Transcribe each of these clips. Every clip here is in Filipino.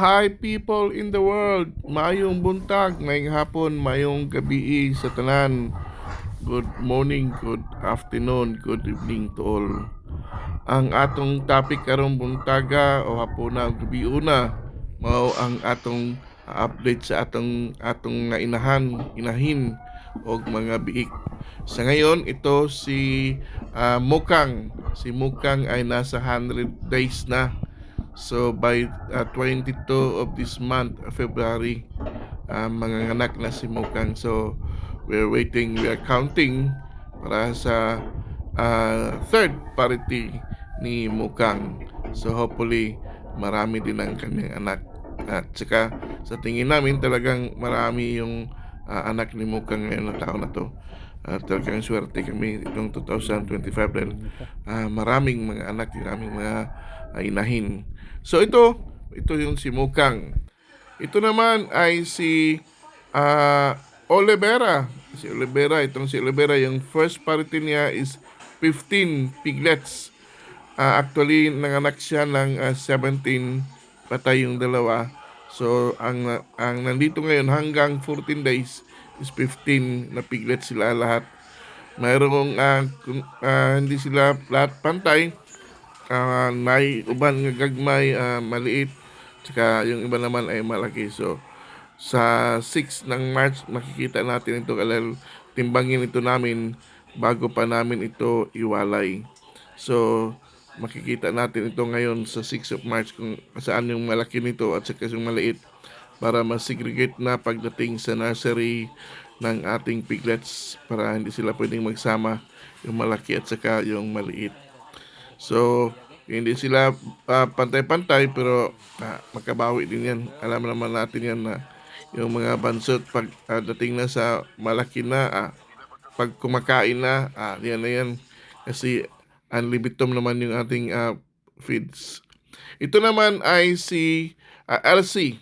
Hi people in the world, mayong buntag, mayong hapon, mayong gabi sa tanan. Good morning, good afternoon, good evening to all. Ang atong topic karong buntaga o hapon na o gabi una mao ang atong update sa atong atong nga inahan, inahin og mga biik. Sa ngayon ito si ah, Mukang. Si Mukang ay nasa 100 days na. So by uh, 22 of this month, uh, February, uh, mga anak na si Mukang. So we're waiting, we are counting para sa uh, third parity ni Mukang. So hopefully marami din ang kanyang anak. At saka sa tingin namin talagang marami yung uh, anak ni Mukang ngayon na taon na to. At talagang swerte kami itong 2025 dahil ah, maraming mga anak, maraming mga ah, inahin. So ito, ito yung si Mukang. Ito naman ay si ah, Olivera. Si Olivera, itong si Olivera, yung first party niya is 15 piglets. Ah, actually, nanganak siya ng ah, 17, patay yung dalawa. So, ang, ang nandito ngayon hanggang 14 days is 15 na piglets sila lahat. Mayroong kung, ah, hindi sila lahat pantay. Ah, may uban nga gagmay, ah, maliit. Tsaka yung iba naman ay malaki. So, sa 6 ng March, makikita natin ito kalal timbangin ito namin bago pa namin ito iwalay. So, makikita natin ito ngayon sa 6 of March kung saan yung malaki nito at saka yung maliit para ma-segregate na pagdating sa nursery ng ating piglets para hindi sila pwedeng magsama yung malaki at saka yung maliit. So, hindi sila ah, pantay-pantay pero ah, magkabawi din yan. Alam naman natin yan na yung mga bansot pag ah, dating na sa malaki na, ah, pag kumakain na, ah, yan na yan. Kasi unlibitum naman yung ating ah, feeds. Ito naman ay si ah, LC.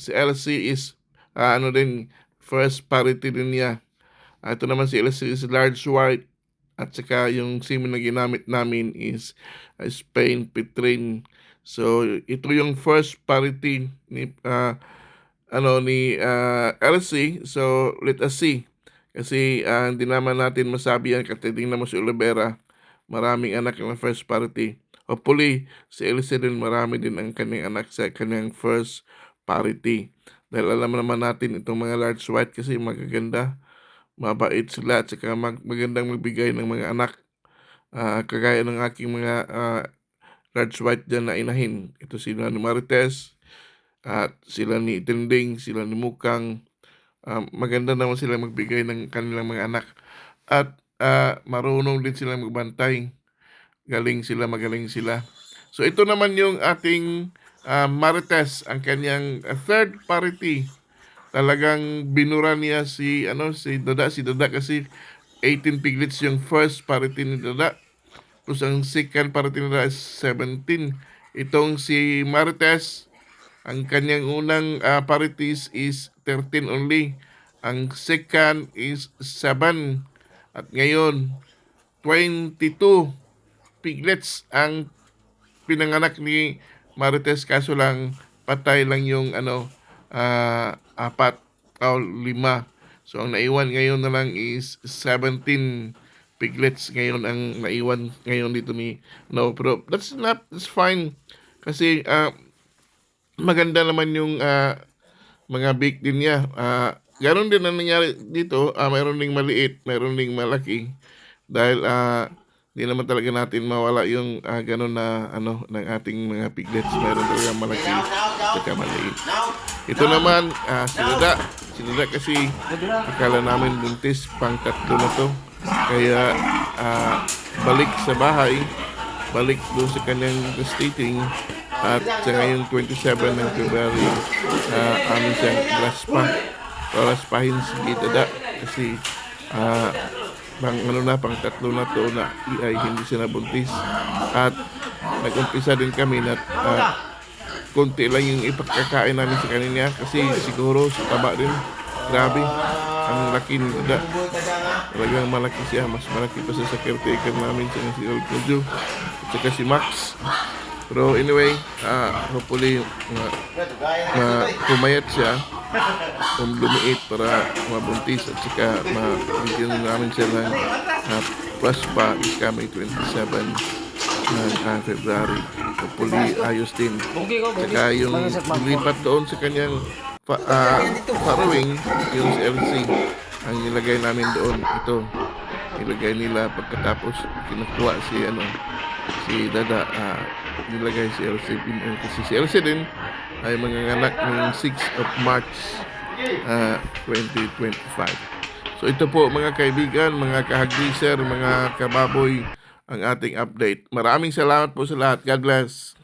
Si LC is ah, ano din first parity din niya. Ah, ito naman si LC is large white at saka yung semen na ginamit namin is uh, Spain Petrin. So ito yung first parity ni ah, ano ni ah, LC. So let us see. Kasi ah, hindi naman natin masabi yan kasi tingnan mo si Olivera. Maraming anak ng first parity. Hopefully, si LC din marami din ang kanyang anak sa kanyang first parity. Dahil alam naman natin itong mga large white kasi magaganda mabait sila at saka mag, magandang magbigay ng mga anak. Ah, kagaya ng aking mga ah, large white dyan na inahin. Ito sila ni Marites, at sila ni Tinding, sila ni Mukang. Ah, maganda naman sila magbigay ng kanilang mga anak. At ah, marunong din sila magbantay. Galing sila, magaling sila. So ito naman yung ating ah, Marites, ang kanyang third parity talagang binura niya si ano si Dada si Dada kasi 18 piglets yung first parity ni Dada tapos ang second parity ni Dada is 17 itong si Marites ang kanyang unang ah, parities is 13 only. Ang second is 7 at ngayon 22 piglets ang pinanganak ni Marites kaso lang patay lang yung ano ah, apat o lima. So ang naiwan ngayon na lang is 17 piglets ngayon ang naiwan ngayon dito ni No pero that's not that's fine kasi ah, maganda naman yung ah, mga din niya. Ah, ganon din ang nangyari dito. Ah, mayroon ding maliit, mayroon ding malaki. Dahil ah, di naman talaga natin mawala yung ah, ganon na ano ng ating mga piglets. Mayroon talaga malaki at maliit. Ito naman, ah, si Dada. Si Dada kasi akala namin buntis pang tatlo na to. Kaya ah, balik sa bahay, balik doon sa kanyang stating at sa ngayong 27 ng February, uh, amin siyang raspa. Raspahin si Dada kasi ah, pang ano na, pang tatlo na to na ay hindi siya nabuntis. At nag-umpisa din kami na ah, konti lang yung ipagkakain namin sa kanina kasi siguro sa taba din. Grabe. Ang laki ni Dada. Talagang malaki siya. Mas malaki pa sa caretaker namin sa si Alcojo. At saka si Max. Pero anyway, ah, hopefully, ma, ma, pumayat siya, kung lumiit para mabuntis at saka mabigyan namin siya ng uh, plus pa is coming 27 ng ah, February. Hopefully, ayos din. Saka yung lipat doon sa kanyang pa, ah, farrowing, yung LC, ang nilagay namin doon, ito, nilagay nila pagkatapos kinukuha si ano si Dada ah, nilagay si LC Pinoy kasi si LC din ay manganganak ng 6 of March ah, 2025 so ito po mga kaibigan mga kahagdiser mga kababoy ang ating update. Maraming salamat po sa lahat. God bless